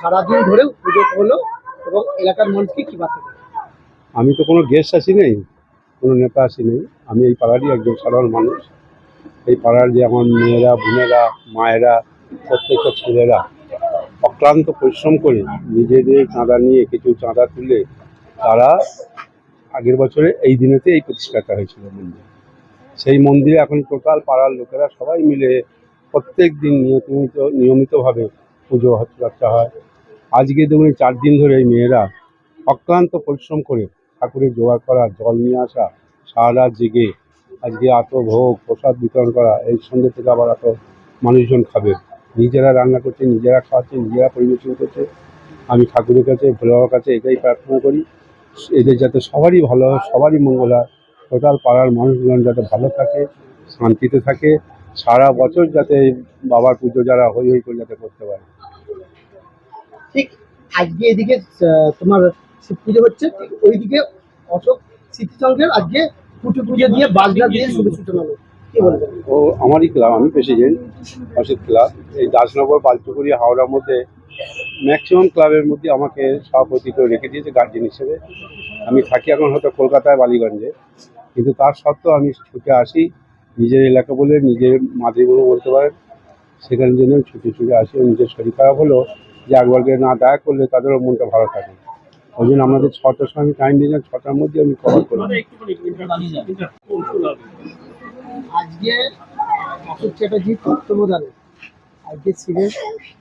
সারাদিন ধরে পুজো হলো এবং এলাকার মানুষকে কি বার্তা আমি তো কোনো গেস্ট আসি নেই কোনো নেতা আসি নেই। আমি এই পাড়ারই একজন সাধারণ মানুষ। এই পাড়ার যে আমার মেয়েরা বোনেরা মায়েরা প্রত্যেকটা ছেলেরা অক্লান্ত পরিশ্রম করে নিজেদের চাঁদা নিয়ে কিছু চাঁদা তুলে তারা আগের বছরে এই দিনেতে এই প্রতিষ্ঠাটা হয়েছিল মন্দির। সেই মন্দিরে এখন টোটাল পাড়ার লোকেরা সবাই মিলে প্রত্যেক দিন নিয়মিত, নিয়মিতভাবে পুজো হচ্ছে হয়। আজকে দেখুন চার দিন ধরে এই মেয়েরা অক্লান্ত পরিশ্রম করে ঠাকুরের জোগাড় করা, জল নিয়ে আসা, সারা জেগে আজকে এত ভোগ, প্রসাদ বিতরণ করা, এই সন্ধ্যে থেকে আবার এত মানুষজন খাবে। নিজেরা রান্না করছে, নিজেরা খাওয়াচ্ছে, নিজেরা পরিবেশন করছে। আমি ঠাকুরের কাছে ভোলে বাবার কাছে এটাই প্রার্থনা করি, এদের যাতে সবারই ভালো হয়, সবারই মঙ্গল হয়। টোটাল পাড়ার মানুষজন যাতে ভালো থাকে, শান্তিতে থাকে সারা বছর যাতে বাবার পুজো যারা হই হই করে যাতে করতে পারে। ঠিক আজকে এদিকে তোমার শিব পুজো হচ্ছে ওইদিকে অশোক স্মৃতিসংঘের আজকে কুটি পুজো দিয়ে বাজনা দিয়ে শুভ সূচনা হলো ও আমারই ক্লাব আমি প্রেসিডেন্ট অসিত ক্লাব। এই দাসনগর বালচুকুরি হাওড়ার মধ্যে ম্যাক্সিমাম ক্লাবের মধ্যে আমাকে সভাপতি করে রেখে দিয়েছে গার্জেন হিসেবে। আমি থাকি এখন হয়তো কলকাতায় বালিগঞ্জে। কিন্তু তার সত্ত্বেও আমি ছুটে আসি। নিজের এলাকা বলে নিজের মাতৃভূমি বলতে পারেন সেখানে জন্য ছুটে ছুটে আসি নিজের শরীর খারাপ হলো যে একবারকে না দেখা করলে তাদেরও মনটা ভালো থাকে। ওই জন্য আমাদের ছটার সময় আমি টাইম দিয়েছিলাম ছটার মধ্যে আমি কভার করি আজকে অশোক আজকে শিবের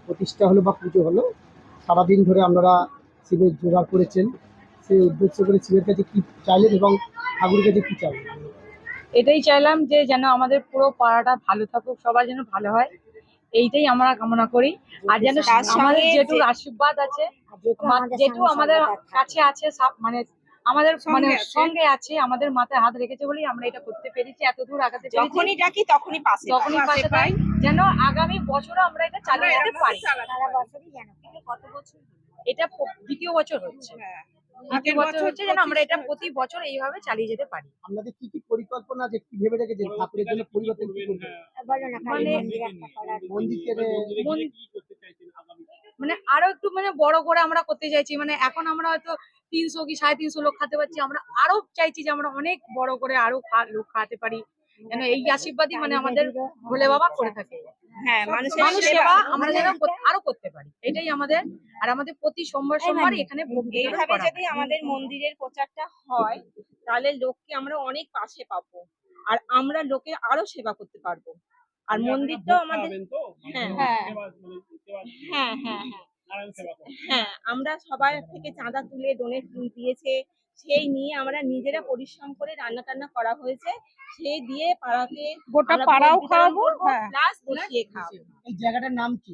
প্রতিষ্ঠা হলো বা পুজো হলো। সারাদিন ধরে আপনারা শিবের জোগাড় করেছেন। সেই উদ্দেশ্য করে শিবের কাছে কী চাইলেন এবং ঠাকুরের কাছে কী চাইলেন? এটাই চাইলাম যে যেন আমাদের পুরো পাড়াটা ভালো থাকুক সবার যেন ভালো হয়। এইটাই আমরা কামনা করি। আর যেন আমাদের যেটুর যে- আশীর্বাদ আছে যেহেতু আমাদের যেটু আমাদের কাছে আছে মানে আমাদের মানে সঙ্গে আছে। আমাদের মাথায় হাত রেখেছে বলেই আমরা এটা করতে পেরেছি এত দূর আগাতে যখনই ডাকি তখনই পাশে তখনই পাশে পাই। যেন আগামী বছরও আমরা এটা চালিয়ে যেতে পারি। সারা বছরই যেন। কত বছর এটা দ্বিতীয় বছর হচ্ছে। হ্যাঁ। দ্বিতীয় বছর হচ্ছে যেন আমরা এটা প্রতি বছর এইভাবে চালিয়ে যেতে পারি। আপনাদের কি কি পরিকল্পনা আছে? কি ভেবে রেখেছেন? ঠাকুরের জন্য পরিবর্তন কি করবেন কালী মানে- মন- মানে আরও একটু মানে বড় করে আমরা করতে চাইছি। মানে এখন আমরা হয়তো তিনশো কি সাড়ে তিনশো লোক খাতে পারছি। আমরা আরও চাইছি যে আমরা অনেক বড় করে আরও লোক খাওয়াতে পারি। যেন এই আশীর্বাদই মানে আমাদের ভোলে বাবা করে থাকে। হ্যাঁ মানুষের মানুষ সেবা আমরা যেন আরও করতে পারি। এটাই আমাদের আর আমাদের প্রতি সোমবার সোমবার এখানে এইভাবে যদি আমাদের মন্দিরের প্রচারটা হয় তাহলে লোককে আমরা অনেক পাশে পাবো। আর আমরা লোকের আরও সেবা করতে পারব। আর মন্দিরটাও আমাদের হ্যাঁ হ্যাঁ। হ্যাঁ হ্যাঁ হ্যাঁ। হ্যাঁ আমরা সবার থেকে চাঁদা তুলে ডোনেট দিয়েছে। সেই নিয়ে আমরা নিজেরা পরিশ্রম করে রান্না টান্না করা হয়েছে। সেই দিয়ে পাড়াকে গোটা পাড়াও খাওয়াবো, হ্যাঁ। প্লাস বসিয়ে খাওয়াবো। এই জায়গাটার নাম কি?